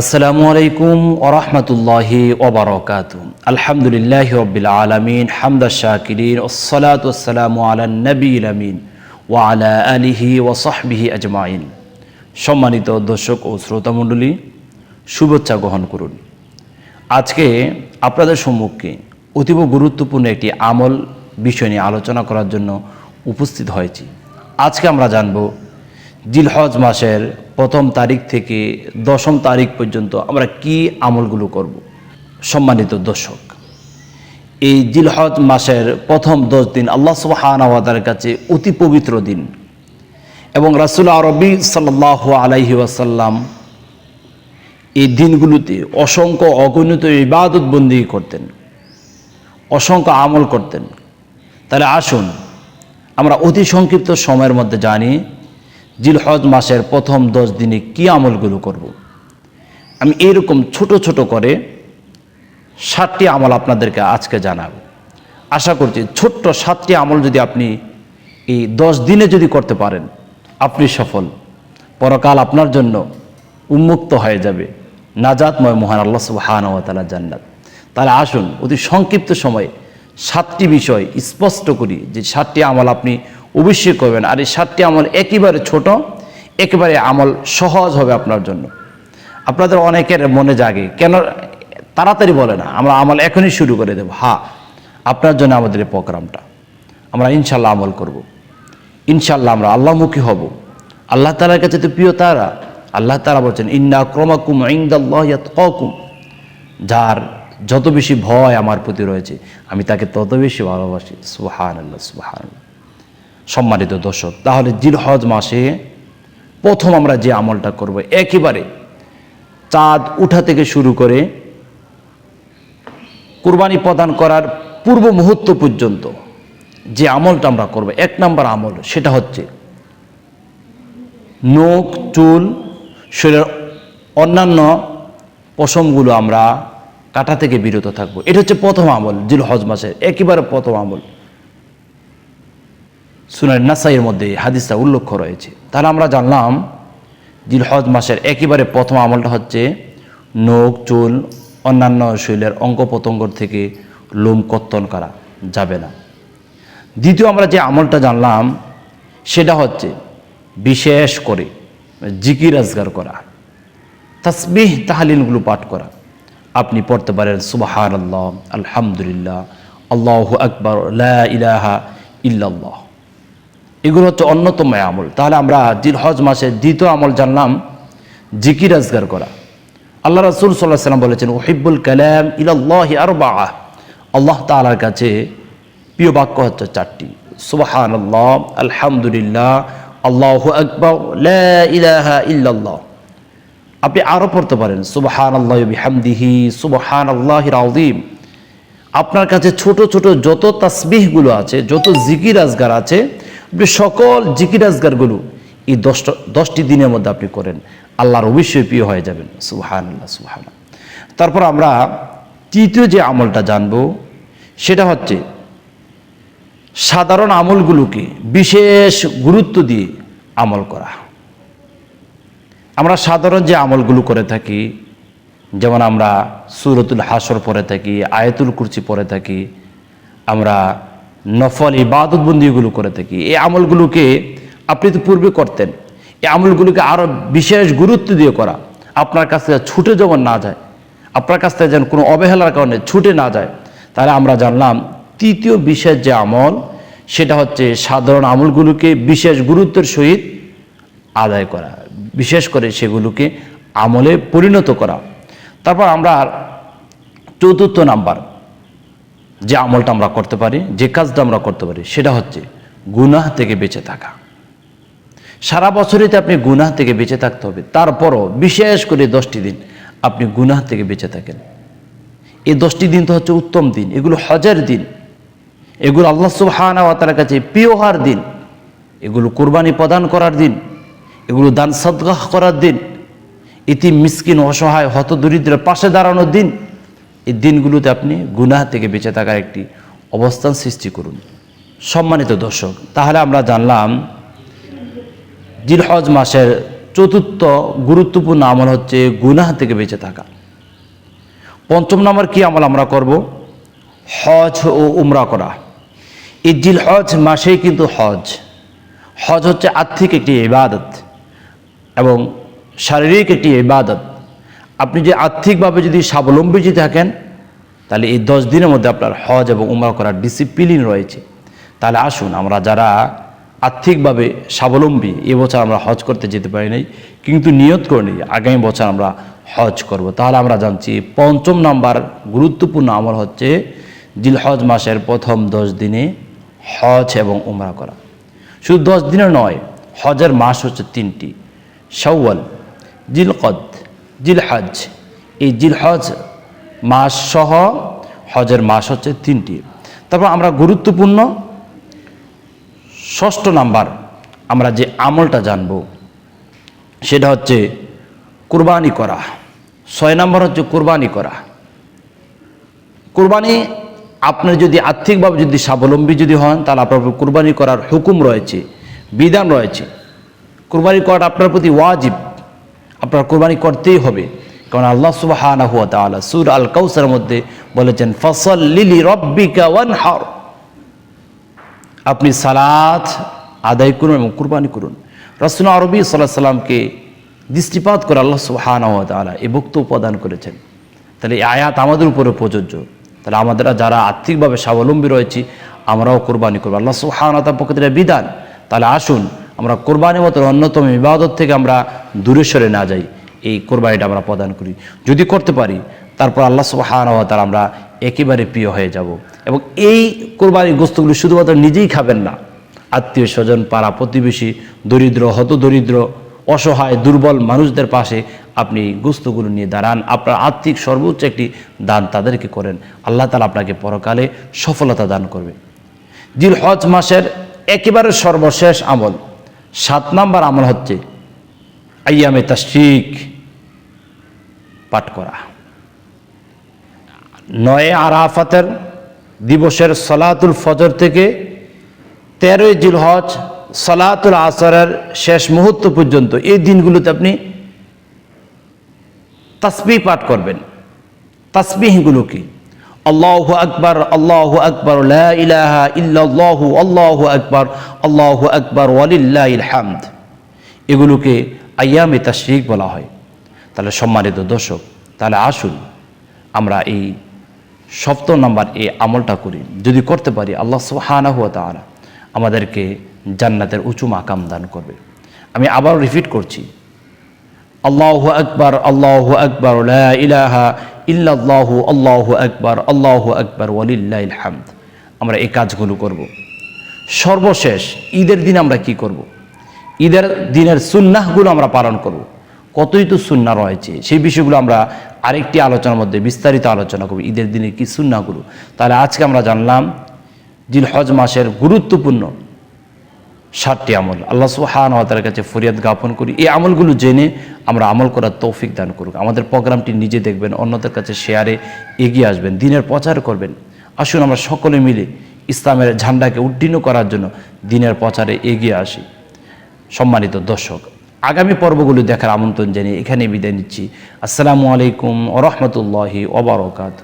আসসালামু আলাইকুম ওরহমতুল্লাহি ওবরকাত আলহামদুলিল্লাহ রবিল আলমিন, হামদা শাকিরিন ওসলাত ওসালামু আলা নবীল আমিন ও আলা আলিহি ও সাহবিহি আজমাইন। সম্মানিত দর্শক ও শ্রোতামণ্ডলী শুভেচ্ছা গ্রহণ করুন। আজকে আপনাদের সম্মুখে অতীব গুরুত্বপূর্ণ একটি আমল বিষয় নিয়ে আলোচনা করার জন্য উপস্থিত হয়েছি। আজকে আমরা জানব জিলহজ মাসের প্রথম তারিখ থেকে দশম তারিখ পর্যন্ত আমরা কি আমলগুলো করব? সম্মানিত দর্শক, এই জিলহজ মাসের প্রথম দশ দিন আল্লাহ সুবাহানাওয়াদার কাছে অতি পবিত্র দিন এবং রাসুল আরবি সাল্লাহ আলাইহি ওয়াসাল্লাম এই দিনগুলোতে অসংখ্য অগণিত ইবাদত বন্দি করতেন, অসংখ্য আমল করতেন। তাহলে আসুন আমরা অতি সংক্ষিপ্ত সময়ের মধ্যে জানি জিলহজ মাসের প্রথম দশ দিনে কি আমলগুলো করব। আমি এরকম ছোট ছোট করে সাতটি আমল আপনাদেরকে আজকে জানাব। আশা করছি ছোট্ট সাতটি আমল যদি আপনি এই দশ দিনে যদি করতে পারেন, আপনি সফল। পরকাল আপনার জন্য উন্মুক্ত হয়ে যাবে। নাজাতময় মহান আল্লাহ সুবাহানতালা জান্নাত। তাহলে আসুন অতি সংক্ষিপ্ত সময়ে সাতটি বিষয় স্পষ্ট করি যে সাতটি আমল আপনি অবশ্যই করবেন। আর এই সাতটি আমল একেবারে ছোট, একেবারে আমল সহজ হবে আপনার জন্য। আপনাদের অনেকের মনে জাগে, কেন তাড়াতাড়ি বলে না, আমরা আমল এখনই শুরু করে দেব। হা আপনার জন্য আমাদের এই প্রোগ্রামটা। আমরা ইনশাল্লাহ আমল করব। ইনশাল্লাহ আমরা আল্লাহমুখী হব। আল্লাহ তালার কাছে তো প্রিয় তারা। আল্লাহ তারা বলছেন, ইন্না ক্রমাকুম ইন্দাল্লাহ ককুম যার যত বেশি ভয় আমার প্রতি রয়েছে, আমি তাকে তত বেশি ভালোবাসি। সুহান আল্লাহ সুহান সম্মানিত দর্শক, তাহলে জিলহজ মাসে প্রথম আমরা যে আমলটা করব, একেবারে চাঁদ উঠা থেকে শুরু করে কুরবানি প্রদান করার পূর্ব মুহূর্ত পর্যন্ত যে আমলটা আমরা করব, এক নম্বর আমল সেটা হচ্ছে নখ, চুল, শরীরের অন্যান্য পশমগুলো আমরা কাটা থেকে বিরত থাকব। এটা হচ্ছে প্রথম আমল জিল হজ মাসের, একেবারে প্রথম আমল। সুনার নাসাইয়ের মধ্যে হাদিসটা উল্লেখ রয়েছে তাহলে আমরা জানলাম জিল হজ মাসের একেবারে প্রথম আমলটা হচ্ছে নখ, চুল, অন্যান্য শরীরের অঙ্গ প্রত্যঙ্গর থেকে লোম কর্তন করা যাবে না। দ্বিতীয় আমরা যে আমলটা জানলাম, সেটা হচ্ছে বিশেষ করে জিকির আজগার করা, তসবিহ তাহালিলগুলো পাঠ করা। আপনি পড়তে পারেন সুবাহান আল্লাহ আলহামদুলিল্লাহ, আল্লাহ আকবর ইলাহা ইল্লাল্লাহ। এগুলো হচ্ছে অন্যতম আমল। তাহলে আমরা জিলহজ মাসের দ্বিতীয় আমল জানলাম জিকির আজগার করা। আল্লাহ রসুল সাল্লাহ সাল্লাম বলেছেন ওহিবুল কালাম ইলাল্লাহ আর বা আল্লাহ তালার কাছে প্রিয় বাক্য হচ্ছে চারটি। সুবাহান আল্লাহ আলহামদুলিল্লাহ, আল্লাহ আকবর ইলাহা ইল্লাল্লাহ। আপনি আরও পড়তে পারেন সুবাহান আল্লাহ বিহামদিহি সুবাহান আল্লাহ রাউদিম আপনার কাছে ছোট ছোট যত তাসবিহগুলো আছে, যত জিকির আজগার আছে সকল জিকির আজগারগুলো এই দশটা দশটি দিনের মধ্যে আপনি করেন, আল্লাহর অবশ্যই প্রিয় হয়ে যাবেন। সুবাহান আল্লাহ সুবাহান তারপর আমরা তৃতীয় যে আমলটা জানব, সেটা হচ্ছে সাধারণ আমলগুলোকে বিশেষ গুরুত্ব দিয়ে আমল করা। আমরা সাধারণ যে আমলগুলো করে থাকি, যেমন আমরা সুরতুল হাসর পরে থাকি, আয়াতুল কুরচি পরে থাকি, আমরা নফল ইবাদতবন্দিগুলো করে থাকি। এই আমলগুলোকে আপনি তো পূর্বে করতেন। এই আমলগুলোকে আরও বিশেষ গুরুত্ব দিয়ে করা। আপনার কাছ ছুটে যেমন না যায়, আপনার কাছ থেকে যেন কোনো অবহেলার কারণে ছুটে না যায়, তাহলে আমরা জানলাম তৃতীয় বিশেষ যে আমল, সেটা হচ্ছে সাধারণ আমলগুলোকে বিশেষ গুরুত্বের সহিত আদায় করা। বিশেষ করে সেগুলোকে আমলে পরিণত করা। তারপর আমরা চতুর্থ নাম্বার যে আমলটা আমরা করতে পারি, যে কাজটা আমরা করতে পারি, সেটা হচ্ছে গুনাহ থেকে বেঁচে থাকা। সারা বছরেতে আপনি গুনাহ থেকে বেঁচে থাকতে হবে, তারপরও বিশেষ করে দশটি দিন আপনি গুনাহ থেকে বেঁচে থাকেন। এই দশটি দিন তো হচ্ছে উত্তম দিন, এগুলো হজার দিন, এগুলো আল্লাহ সুবহানা তার কাছে হওয়ার দিন, এগুলো কোরবানি প্রদান করার দিন, এগুলো দান সদগাহ করার দিন, ইতি মিসকিন অসহায় হত দরিদ্রের পাশে দাঁড়ানোর দিন এই দিনগুলোতে আপনি গুনাহ থেকে বেঁচে থাকার একটি অবস্থান সৃষ্টি করুন। সম্মানিত দর্শক, তাহলে আমরা জানলাম, জিলহজ মাসের চতুর্থ গুরুত্বপূর্ণ আমল হচ্ছে গুনাহ থেকে বেঁচে থাকা। পঞ্চম নম্বর কি আমল আমরা করব? হজ ও উমরা করা। এই জিল হজ মাসেই কিন্তু হজ। হজ হচ্ছে আর্থিক একটি ইবাদত এবং শারীরিক একটি ইবাদত। আপনি যে আর্থিকভাবে যদি স্বাবলম্বী যদি থাকেন, তাহলে এই দশ দিনের মধ্যে আপনার হজ এবং উমরা করার ডিসিপ্লিন রয়েছে। তাহলে আসুন আমরা যারা আর্থিকভাবে স্বাবলম্বী এবছর আমরা হজ করতে যেতে পারি নাই, কিন্তু নিয়ত করে নিই, আগামী বছর আমরা হজ করব। তাহলে আমরা জানছি, পঞ্চম নাম্বার গুরুত্বপূর্ণ আমল হচ্ছে জিল হজ মাসের প্রথম দশ দিনে হজ এবং উমরা করা। শুধু দশ দিনের নয়, হজের মাস হচ্ছে তিনটি, শাওয়াল, জিলকদ জিলহজ। এই জিলহজ মাস সহ হজের মাস হচ্ছে তিনটি। তারপর আমরা গুরুত্বপূর্ণ ষষ্ঠ নাম্বার আমরা যে আমলটা জানব, সেটা হচ্ছে কুরবানি করা। ছয় নাম্বার হচ্ছে কুরবানি করা। কুরবানি আপনি যদি আর্থিকভাবে যদি স্বাবলম্বী যদি হন, তাহলে আপনার কুরবানি করার হুকুম রয়েছে, বিধান রয়েছে। কুরবানি করাটা আপনার প্রতি ওয়াজিব। আপনার কুরবানি করতেই হবে। কারণ আল্লাহ তাআলা সুর আল কাউসার মধ্যে বলেছেন ফসল লিলি রব্বিকা ওয়ান হার আপনি সালাত আদায় করুন এবং কুরবানি করুন। রসুল আরবি সাল্লাহ সাল্লামকে দৃষ্টিপাত করে আল্লাহ সুবাহানা হুয়া তাআলা এই বক্তব্য প্রদান করেছেন। তাহলে এই আয়াত আমাদের উপরে প্রযোজ্য। তাহলে আমাদের যারা আর্থিকভাবে স্বাবলম্বী রয়েছি, আমরাও কোরবানি করব। আল্লাহ সুহানতার পক্ষ বিধান। তাহলে আসুন আমরা কোরবানির মতো অন্যতম ইবাদত থেকে আমরা দূরে সরে না যাই। এই কোরবানিটা আমরা প্রদান করি। যদি করতে পারি, তারপর আল্লাহ সুহানতার আমরা একেবারে প্রিয় হয়ে যাব। এবং এই কোরবানির গোস্তগুলি শুধুমাত্র নিজেই খাবেন না। আত্মীয় স্বজন, পাড়া প্রতিবেশী, দরিদ্র হত দরিদ্র অসহায়, দুর্বল মানুষদের পাশে আপনি গুস্তগুলো নিয়ে দাঁড়ান। আপনার আর্থিক সর্বোচ্চ একটি দান তাদেরকে করেন। আল্লাহ তালা আপনাকে পরকালে সফলতা দান করবে। জিল হজ মাসের একেবারে সর্বশেষ আমল। সাত নাম্বার আমল হচ্ছে আইয়ামে তাস্টিক পাঠ করা। নয় আরাফাতের দিবসের সলাতুল ফজর থেকে তেরোই জিল হজ সলাতুল আসরের শেষ মুহূর্ত পর্যন্ত এই দিনগুলোতে আপনি তাসবিহ পাঠ করবেন। তাসবিহগুলো কি? আল্লাহ আকবর আল্লাহ আকবর আল্লাহু আকবর আল্লাহু আকবর, ওয়ালিল্লাহিল হামদ। এগুলোকে আয়ামে তাশরিক বলা হয়। তাহলে সম্মানিত দর্শক, তাহলে আসুন আমরা এই সপ্তম নাম্বার এই আমলটা করি। যদি করতে পারি, আল্লাহ সুবহানাহু হুয়া তাআলা আমাদেরকে জান্নাতের উঁচু মাকাম দান করবে। আমি আবার রিপিট করছি আল্লাহ আকবর আল্লাহ আকবর ইলাহা ইল্লাল্লাহু, আল্লাহু আকবর আল্লাহু আকবর, ওয়ালিল্লাহিল হামদ। আমরা এই কাজগুলো করব। সর্বশেষ, ঈদের দিন আমরা কি করব? ঈদের দিনের সুন্নাহগুলো আমরা পালন করব। কতই তো সুন্না রয়েছে, সেই বিষয়গুলো আমরা আরেকটি আলোচনার মধ্যে বিস্তারিত আলোচনা করব। ঈদের দিনের কি সুন্নাহগুলো? তাহলে আজকে আমরা জানলাম জিল হজ মাসের গুরুত্বপূর্ণ ষাটটি আমল। আল্লাহ সুহান তার কাছে ফরিয়াদ জ্ঞাপন করি, এই আমলগুলো জেনে আমরা আমল করার তৌফিক দান করুক। আমাদের প্রোগ্রামটি নিজে দেখবেন, অন্যদের কাছে শেয়ারে এগিয়ে আসবেন, দিনের প্রচার করবেন। আসুন আমরা সকলে মিলে ইসলামের ঝান্ডাকে উড্ডীন করার জন্য দিনের প্রচারে এগিয়ে আসি। সম্মানিত দর্শক, আগামী পর্বগুলো দেখার আমন্ত্রণ জানিয়ে এখানে বিদায় নিচ্ছি। আসসালামু আলাইকুম ওরহমতুল্লাহি ওবরকাত